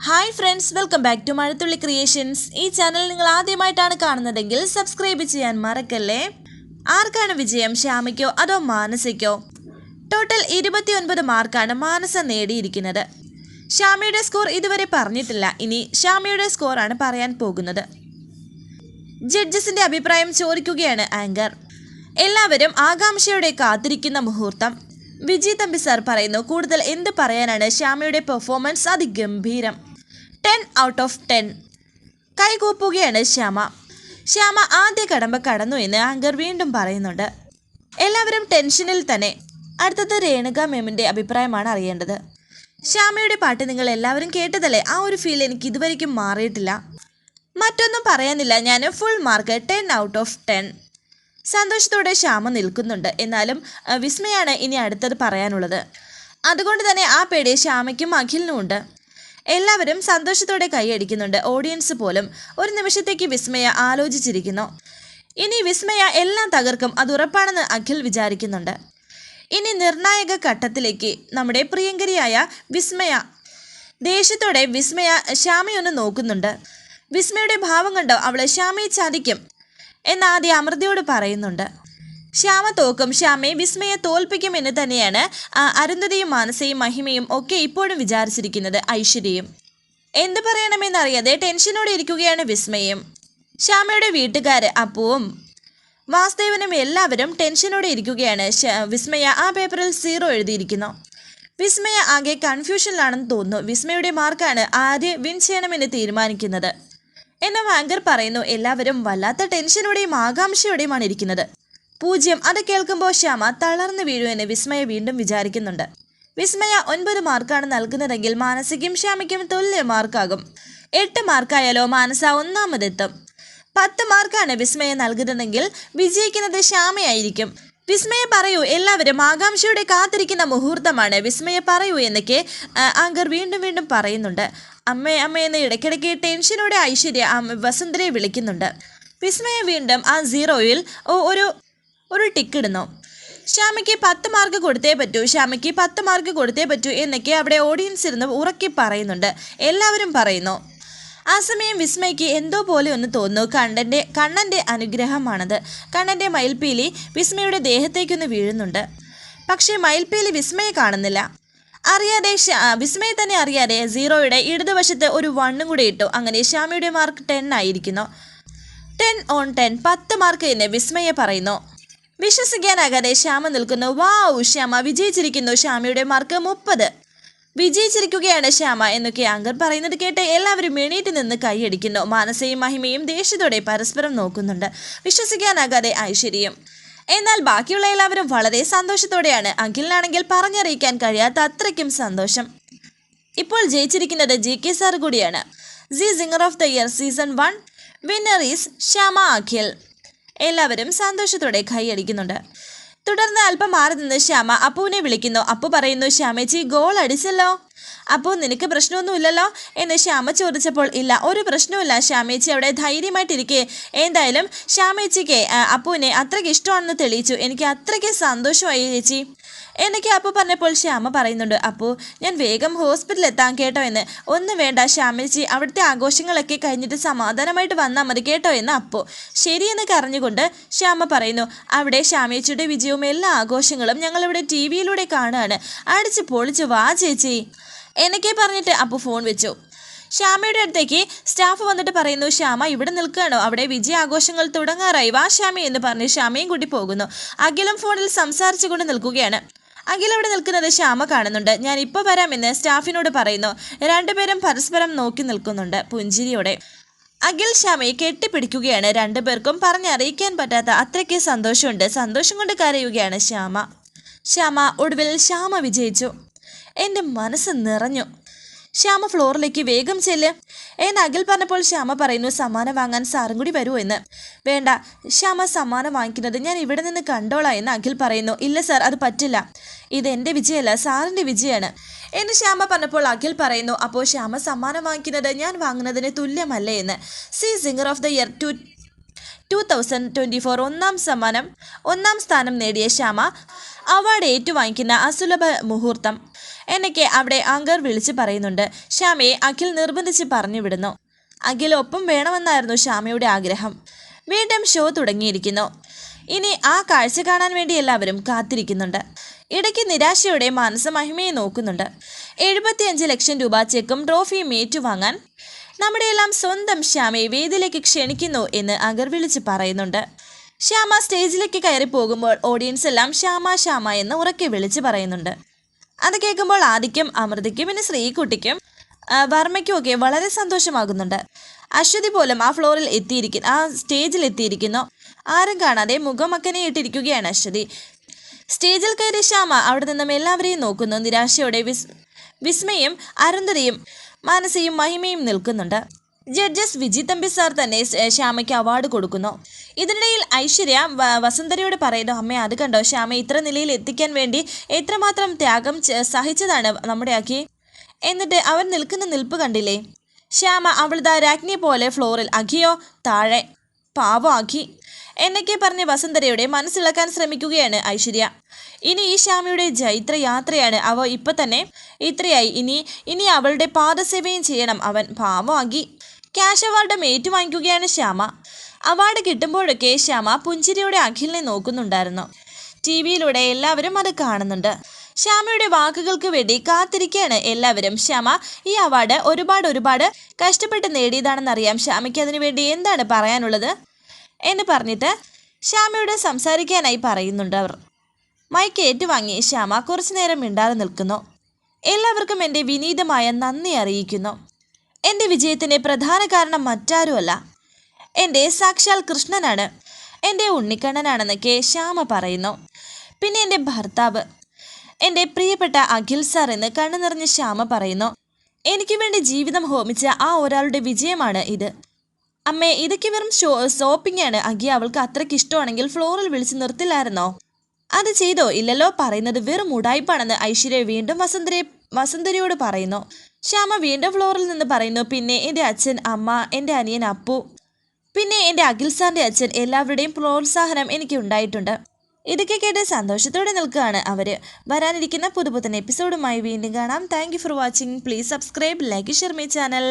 Hi friends welcome back to Mazhathulli creations ഈ channel നിങ്ങൾ ആദ്യമായിട്ടാണ് കാണുന്നതെങ്കിൽ സബ്സ്ക്രൈബ് ചെയ്യാൻ മറക്കല്ലേ? ആർക്കാണ് വിജയം ശ്യാമയ്ക്കോ അതോ മാനസയ്ക്കോ? ടോട്ടൽ ഇരുപത്തിയൊൻപത് മാർക്കാണ് മാനസ നേടിയിരിക്കുന്നത്. ശ്യാമയുടെ സ്കോർ ഇതുവരെ പറഞ്ഞിട്ടില്ല. ഇനി ശ്യാമയുടെ സ്കോറാണ് പറയാൻ പോകുന്നത്. ജഡ്ജസിന്റെ അഭിപ്രായം ചോദിക്കുകയാണ് ആങ്കർ എല്ലാവരും ആകാംക്ഷയോടെ കാത്തിരിക്കുന്ന മുഹൂർത്തം. വിജയ് തമ്പി സാർ പറയുന്നു കൂടുതൽ എന്ത് പറയാനാണ് ശ്യാമയുടെ പെർഫോമൻസ് അതിഗംഭീരം. ടെൻ ഔട്ട് ഓഫ് ടെൻ കൈകൂപ്പുകയാണ് ശ്യാമ. ശ്യാമ ആദ്യ കടമ്പ കടന്നു എന്ന് ആങ്കർ വീണ്ടും പറയുന്നുണ്ട്. എല്ലാവരും ടെൻഷനിൽ തന്നെ. അടുത്തത് രേണുക മേമിന്റെ അഭിപ്രായമാണ് അറിയേണ്ടത്. ശ്യാമയുടെ പാട്ട് നിങ്ങൾ എല്ലാവരും കേട്ടതല്ലേ? ആ ഒരു ഫീൽ എനിക്ക് ഇതുവരെയ്ക്കും മാറിയിട്ടില്ല. മറ്റൊന്നും പറയാനില്ല. ഞാൻ full mark ten out of ten സന്തോഷത്തോടെ ശ്യാമ നിൽക്കുന്നുണ്ട്. എന്നാലും വിസ്മയാണ് ഇനി അടുത്തത് പറയാനുള്ളത്. അതുകൊണ്ട് തന്നെ ആ പേടി ശ്യാമയ്ക്കും അഖിലിനും ഉണ്ട്. എല്ലാവരും സന്തോഷത്തോടെ കൈയടിക്കുന്നുണ്ട് ഓഡിയൻസ് പോലും ഒരു നിമിഷത്തേക്ക് വിസ്മയ ആലോചിച്ചിരിക്കുന്നു. ഇനി വിസ്മയ എല്ലാം തകർക്കും അത് ഉറപ്പാണെന്ന് അഖിൽ വിചാരിക്കുന്നുണ്ട്. ഇനി നിർണായക ഘട്ടത്തിലേക്ക് നമ്മുടെ പ്രിയങ്കരിയായ വിസ്മയ ദേഷ്യത്തോടെ വിസ്മയ ശ്യാമയൊന്ന് നോക്കുന്നുണ്ട്. വിസ്മയുടെ ഭാവം കണ്ടോ? അവളെ ശ്യാമയെ ചതിക്കും. എന്ന് അമൃതിയോട് അമൃതയോട് പറയുന്നുണ്ട്. ശ്യാമ തോക്കും ശ്യാമയെ വിസ്മയെ തോൽപ്പിക്കും എന്ന് തന്നെയാണ് അരുന്ധതിയും മാനസയും മഹിമയും ഒക്കെ ഇപ്പോഴും വിചാരിച്ചിരിക്കുന്നത് ഐശ്വര്യയും. എന്ത് പറയണമെന്നറിയാതെ ടെൻഷനോടെ ഇരിക്കുകയാണ് വിസ്മയും. ശ്യാമയുടെ വീട്ടുകാർ അപ്പുവും വാസുദേവനും എല്ലാവരും ടെൻഷനോടെ ഇരിക്കുകയാണ്. വിസ്മയ ആ പേപ്പറിൽ സീറോ എഴുതിയിരിക്കുന്നു. വിസ്മയ ആകെ കൺഫ്യൂഷനിലാണെന്ന് തോന്നുന്നു. വിസ്മയുടെ മാർക്കാണ് ആര് വിൻ ചെയ്യണമെന്ന് തീരുമാനിക്കുന്നത്. എന്ന വാങ്കർ പറയുന്നു എല്ലാവരും വല്ലാത്ത ടെൻഷനോടെയും ആകാംക്ഷയോടെയുമാണ് ഇരിക്കുന്നത്. പൂജ്യം അത് കേൾക്കുമ്പോൾ ശ്യാമ തളർന്നു വീഴുമെന്ന് വിസ്മയ വീണ്ടും വിചാരിക്കുന്നുണ്ട്. വിസ്മയ ഒൻപത് മാർക്കാണ് നൽകുന്നതെങ്കിൽ മാനസിക്കും ശ്യാമയ്ക്കും തുല്യ മാർക്കാകും. എട്ട് മാർക്കായാലോ മാനസ ഒന്നാമതെത്തും. പത്ത് മാർക്കാണ് വിസ്മയ നൽകുന്നതെങ്കിൽ വിജയിക്കുന്നത് ശ്യാമയായിരിക്കും. വിസ്മയ പറയൂ എല്ലാവരും ആകാംക്ഷയോടെ കാത്തിരിക്കുന്ന മുഹൂർത്തമാണ്. വിസ്മയ പറയൂ എന്നൊക്കെ ആങ്കർ വീണ്ടും വീണ്ടും പറയുന്നുണ്ട്. അമ്മേ അമ്മയെന്ന് ഇടയ്ക്കിടയ്ക്ക് ടെൻഷനോടെ ഐശ്വര്യ വസന്തരെ വിളിക്കുന്നുണ്ട്. വിസ്മയ വീണ്ടും ആ സീറോയിൽ ഒരു ഒരു ടിക്ക് ഇടുന്നു. ശ്യാമയ്ക്ക് പത്ത് മാർക്ക് കൊടുത്തേ പറ്റൂ ശ്യാമയ്ക്ക് പത്ത് മാർക്ക് കൊടുത്തേ പറ്റൂ എന്നൊക്കെ അവിടെ ഓഡിയൻസ് ഇരുന്ന് ഉറക്കി പറയുന്നുണ്ട്. എല്ലാവരും പറയുന്നു. ആ സമയം വിസ്മയ്ക്ക് എന്തോ പോലെ ഒന്ന് തോന്നുന്നു. കണ്ണന്റെ കണ്ണന്റെ അനുഗ്രഹമാണത്. കണ്ണന്റെ മയിൽപ്പീലി വിസ്മയുടെ ദേഹത്തേക്കൊന്ന് വീഴുന്നുണ്ട്. പക്ഷേ മയിൽപ്പീലി വിസ്മയെ കാണുന്നില്ല. അറിയാതെ വിസ്മയെ തന്നെ അറിയാതെ സീറോയുടെ ഇടതുവശത്ത് ഒരു വണ്ണും കൂടി ഇട്ടു. അങ്ങനെ ശ്യാമിയുടെ മാർക്ക് ടെൻ ആയിരിക്കുന്നു. ടെൻ ഓൺ ടെൻ പത്ത് മാർക്ക് എന്ന് വിസ്മയെ പറയുന്നു. വിശ്വസിക്കാനാകാതെ ശ്യാമ നിൽക്കുന്നു. വാവ് ശ്യാമ വിജയിച്ചിരിക്കുന്നു. ശ്യാമയുടെ മാർക്ക് മുപ്പത്. വിജയിച്ചിരിക്കുകയാണ് ശ്യാമ എന്നൊക്കെ അങ്കർ പറയുന്നത് കേട്ട് എല്ലാവരും എണീറ്റ് നിന്ന് കൈയടിക്കുന്നു. മാനസയും മഹിമയും ദേഷ്യത്തോടെ പരസ്പരം നോക്കുന്നുണ്ട്. വിശ്വസിക്കാനാകാതെ ഐശ്വര്യയും എന്നാൽ ബാക്കിയുള്ള എല്ലാവരും വളരെ സന്തോഷത്തോടെയാണ് അഖിലിനാണെങ്കിൽ പറഞ്ഞറിയിക്കാൻ കഴിയാത്ത അത്രയ്ക്കും സന്തോഷം. ഇപ്പോൾ ജയിച്ചിരിക്കുന്നത് ജി കെ സാർ കൂടിയാണ്. C singer of the year season one winner is Shyama Akhil. എല്ലാവരും സന്തോഷത്തോടെ കൈയടിക്കുന്നുണ്ട്. തുടർന്ന് അല്പം മാറി നിന്ന് ശ്യാമ അപ്പുവിനെ വിളിക്കുന്നു. അപ്പു പറയുന്നു ശ്യാമേച്ചി ഗോൾ അടിച്ചല്ലോ. അപ്പോൾ നിനക്ക് പ്രശ്നമൊന്നുമില്ലല്ലോ? എന്ന് ശ്യാമ ചോദിച്ചപ്പോൾ ഇല്ല ഒരു പ്രശ്നവുമില്ല ശ്യാമേച്ചി അവിടെ ധൈര്യമായിട്ടിരിക്കെ. എന്തായാലും ശ്യാമേച്ചിക്ക് അപ്പുവിനെ അത്രയ്ക്ക് ഇഷ്ടമാണെന്ന് തെളിയിച്ചു. എനിക്ക് അത്രയ്ക്ക് സന്തോഷമായി ചേച്ചി. എന്നൊക്കെ അപ്പു പറഞ്ഞപ്പോൾ ശ്യാമ പറയുന്നുണ്ട് അപ്പു ഞാൻ വേഗം ഹോസ്പിറ്റലിൽ എത്താൻ കേട്ടോ എന്ന്. ഒന്നും വേണ്ട ശ്യാമേച്ചി അവിടുത്തെ ആഘോഷങ്ങളൊക്കെ കഴിഞ്ഞിട്ട് സമാധാനമായിട്ട് വന്നാൽ മതി കേട്ടോ എന്ന് അപ്പു. ശരിയെന്ന് കരഞ്ഞുകൊണ്ട് ശ്യാമ പറയുന്നു അവിടെ ശ്യാമേച്ചിയുടെ വിജയവും എല്ലാ ആഘോഷങ്ങളും ഞങ്ങളിവിടെ ടി വിയിലൂടെ കാണുകയാണ്. അടിച്ച് പൊളിച്ച് വാ ചേച്ചി. എന്നൊക്കെ പറഞ്ഞിട്ട് അപ്പു ഫോൺ വെച്ചു. ശ്യാമയുടെ അടുത്തേക്ക് സ്റ്റാഫ് വന്നിട്ട് പറയുന്നു ശ്യാമ ഇവിടെ നിൽക്കുകയാണോ? അവിടെ വിജയ ആഘോഷങ്ങൾ തുടങ്ങാറായി. വാ ശ്യാമ എന്ന് പറഞ്ഞ് ശ്യാമയും കൂട്ടി പോകുന്നു. അഖിലും ഫോണിൽ സംസാരിച്ചുകൊണ്ട് നിൽക്കുകയാണ്. അഖിൽ അവിടെ നിൽക്കുന്നത് ശ്യാമ കാണുന്നുണ്ട്. ഞാൻ ഇപ്പോൾ വരാമെന്ന് സ്റ്റാഫിനോട് പറയുന്നു. രണ്ടുപേരും പരസ്പരം നോക്കി നിൽക്കുന്നുണ്ട് പുഞ്ചിരിയോടെ. അഖിൽ ശ്യാമയെ കെട്ടിപ്പിടിക്കുകയാണ്. രണ്ടുപേർക്കും പറഞ്ഞറിയിക്കാൻ പറ്റാത്ത അത്രയ്ക്ക് സന്തോഷമുണ്ട്. സന്തോഷം കൊണ്ട് കരയുകയാണ് ശ്യാമ. ശ്യാമ ഒടുവിൽ ശ്യാമ വിജയിച്ചു. എന്റെ മനസ്സ് നിറഞ്ഞു. ശ്യാമ ഫ്ലോറിലേക്ക് വേഗം ചെല്ല്. എന്ന് അഖിൽ പറഞ്ഞപ്പോൾ ശ്യാമ പറയുന്നു സമ്മാനം വാങ്ങാൻ സാറും കൂടി വരുമോ എന്ന്. വേണ്ട ശ്യാമ സമ്മാനം വാങ്ങിക്കുന്നത് ഞാൻ ഇവിടെ നിന്ന് കണ്ടോളാം എന്ന് അഖിൽ പറയുന്നു. ഇല്ല സാർ അത് പറ്റില്ല. ഇത് എന്റെ വിജയമല്ല സാറിന്റെ വിജയമാണ് എന്ന് ശ്യാമ പറഞ്ഞപ്പോൾ അഖിൽ പറയുന്നു. അപ്പോൾ ശ്യാമ സമ്മാനം വാങ്ങിക്കുന്നത് ഞാൻ വാങ്ങുന്നതിന് തുല്യമല്ലേ എന്ന്. C singer of the year two two thousand twenty four ഒന്നാം സമ്മാനം ഒന്നാം സ്ഥാനം നേടിയ ശ്യാമ അവാർഡ് ഏറ്റുവാങ്ങിക്കുന്ന അസുലഭ മുഹൂർത്തം. എന്നൊക്കെ അവിടെ അങ്കർ വിളിച്ച് പറയുന്നുണ്ട്. ശ്യാമയെ അഖിൽ നിർബന്ധിച്ച് പറഞ്ഞു വിടുന്നു. അഖിൽ ഒപ്പം വേണമെന്നായിരുന്നു ശ്യാമയുടെ ആഗ്രഹം. വീണ്ടും ഷോ തുടങ്ങിയിരിക്കുന്നു. ഇനി ആ കാഴ്ച കാണാൻ വേണ്ടി എല്ലാവരും കാത്തിരിക്കുന്നുണ്ട്. ഇടയ്ക്ക് നിരാശയോടെ മാനസ മഹിമയെ നോക്കുന്നുണ്ട്. എഴുപത്തിയഞ്ച് ലക്ഷം രൂപ ചെക്കും ട്രോഫിയും ഏറ്റുവാങ്ങാൻ നമ്മുടെ എല്ലാം സ്വന്തം ശ്യാമയെ വേദിയിലേക്ക് ക്ഷണിക്കുന്നു എന്ന് അഗർ വിളിച്ച് പറയുന്നുണ്ട്. ശ്യാമ സ്റ്റേജിലേക്ക് കയറി പോകുമ്പോൾ ഓഡിയൻസ് എല്ലാം ശ്യാമ ശ്യാമ എന്ന് ഉറക്കെ വിളിച്ച് പറയുന്നുണ്ട്. അത് കേൾക്കുമ്പോൾ ആദിക്കും അമൃതയ്ക്കും പിന്നെ ശ്രീകുട്ടിക്കും വർമ്മയ്ക്കും ഒക്കെ വളരെ സന്തോഷമാകുന്നുണ്ട്. അശ്വതി പോലും ആ ഫ്ലോറിൽ എത്തിയിരിക്കുന്നു ആ സ്റ്റേജിൽ എത്തിയിരിക്കുന്നു. ആരും കാണാതെ മുഖമക്കനെ ഇട്ടിരിക്കുകയാണ് അശ്വതി. സ്റ്റേജിൽ കയറി ശ്യാമ അവിടെ നിന്നും എല്ലാവരെയും നോക്കുന്നു. നിരാശയോടെ വിസ് വിസ്മയും അരുന്ധതയും മാനസയും മഹിമയും നിൽക്കുന്നുണ്ട്. ജഡ്ജസ് വിജി തമ്പി സാർ തന്നെ ശ്യാമയ്ക്ക് അവാർഡ് കൊടുക്കുന്നു. ഇതിനിടയിൽ ഐശ്വര്യ വസുന്ധരയോട് പറയുന്നു അമ്മ അത് കണ്ടോ? ശ്യാമ ഇത്ര നിലയിൽ എത്തിക്കാൻ വേണ്ടി എത്രമാത്രം ത്യാഗം സഹിച്ചതാണ് നമ്മുടെ അഖി. എന്നിട്ട് അവൻ നിൽക്കുന്ന നിൽപ്പ് കണ്ടില്ലേ? ശ്യാമ അവളിതാ രാജ്ഞിയെ പോലെ ഫ്ലോറിൽ. അഖിയോ താഴെ. പാവോ അഖി. എന്നൊക്കെ പറഞ്ഞ് വസുന്ധരയുടെ മനസ്സിളക്കാൻ ശ്രമിക്കുകയാണ് ഐശ്വര്യ. ഇനി ഈ ശ്യാമിയുടെ ജൈത്ര യാത്രയാണ് അവ ഇപ്പൊ തന്നെ ഇത്രയായി. ഇനി ഇനി അവളുടെ പാദസേവയും ചെയ്യണം. അവൻ പാവമാകി ക്യാഷ് അവാർഡും ഏറ്റുവാങ്ങിക്കുകയാണ് ശ്യാമ. അവാർഡ് കിട്ടുമ്പോഴൊക്കെ ശ്യാമ പുഞ്ചിരിയുടെ അഖിലിനെ നോക്കുന്നുണ്ടായിരുന്നു. ടി വിയിലൂടെ എല്ലാവരും അത് കാണുന്നുണ്ട്. ശ്യാമയുടെ വാക്കുകൾക്ക് വേണ്ടി കാത്തിരിക്കുകയാണ് എല്ലാവരും. ശ്യാമ ഈ അവാർഡ് ഒരുപാട് ഒരുപാട് കഷ്ടപ്പെട്ട് നേടിയതാണെന്നറിയാം. ശ്യാമയ്ക്ക് അതിനു വേണ്ടി എന്താണ് പറയാനുള്ളത്? എന്ന് പറഞ്ഞിട്ട് ശ്യാമയോട് സംസാരിക്കാനായി പറയുന്നുണ്ട് അവർ. മൈക്ക് ഏറ്റുവാങ്ങി ശ്യാമ കുറച്ചു നേരം മിണ്ടാതെ നിൽക്കുന്നു. എല്ലാവർക്കും എന്റെ വിനീതമായ നന്ദി അറിയിക്കുന്നു. എന്റെ വിജയത്തിന്റെ പ്രധാന കാരണം മറ്റാരുമല്ല. എന്റെ സാക്ഷാൽ കൃഷ്ണനാണ്. എന്റെ ഉണ്ണിക്കണ്ണനാണെന്നൊക്കെ ശ്യാമ പറയുന്നു. പിന്നെ എന്റെ ഭർത്താവ്. എന്റെ പ്രിയപ്പെട്ട അഖിൽ സാർ എന്ന് കണ്ണു നിറഞ്ഞ ശ്യാമ പറയുന്നു. എനിക്ക് വേണ്ടി ജീവിതം ഹോമിച്ച ആ ഒരാളുടെ വിജയമാണ് ഇത്. അമ്മേ ഇതൊക്കെ വെറും ഷോ ഷോപ്പിംഗ് ആണ്. അഖി അവൾക്ക് അത്രയ്ക്ക് ഇഷ്ടമാണെങ്കിൽ ഫ്ലോറിൽ വിളിച്ച് നിർത്തില്ലായിരുന്നോ? അത് ചെയ്തോ? ഇല്ലല്ലോ പറയുന്നത് വെറും ഉടായ്പാണെന്ന് ഐശ്വര്യ വീണ്ടും വസന്തരെ വസന്തരയോട് പറയുന്നു. ശ്യാമ വീണ്ടും ഫ്ലോറിൽ നിന്ന് പറയുന്നു പിന്നെ എന്റെ അച്ഛൻ അമ്മ എന്റെ അനിയൻ അപ്പു പിന്നെ എന്റെ അഖിൽ സാറിന്റെ അച്ഛൻ എല്ലാവരുടെയും പ്രോത്സാഹനം എനിക്ക് ഉണ്ടായിട്ടുണ്ട്. ഇതൊക്കെ കേട്ട് സന്തോഷത്തോടെ നിൽക്കുകയാണ് അവർ വരാനിരിക്കുന്ന പുതുപുത്തൻ എപ്പിസോഡുമായി വീണ്ടും കാണാം. Thank for watching please subscribe like share my channel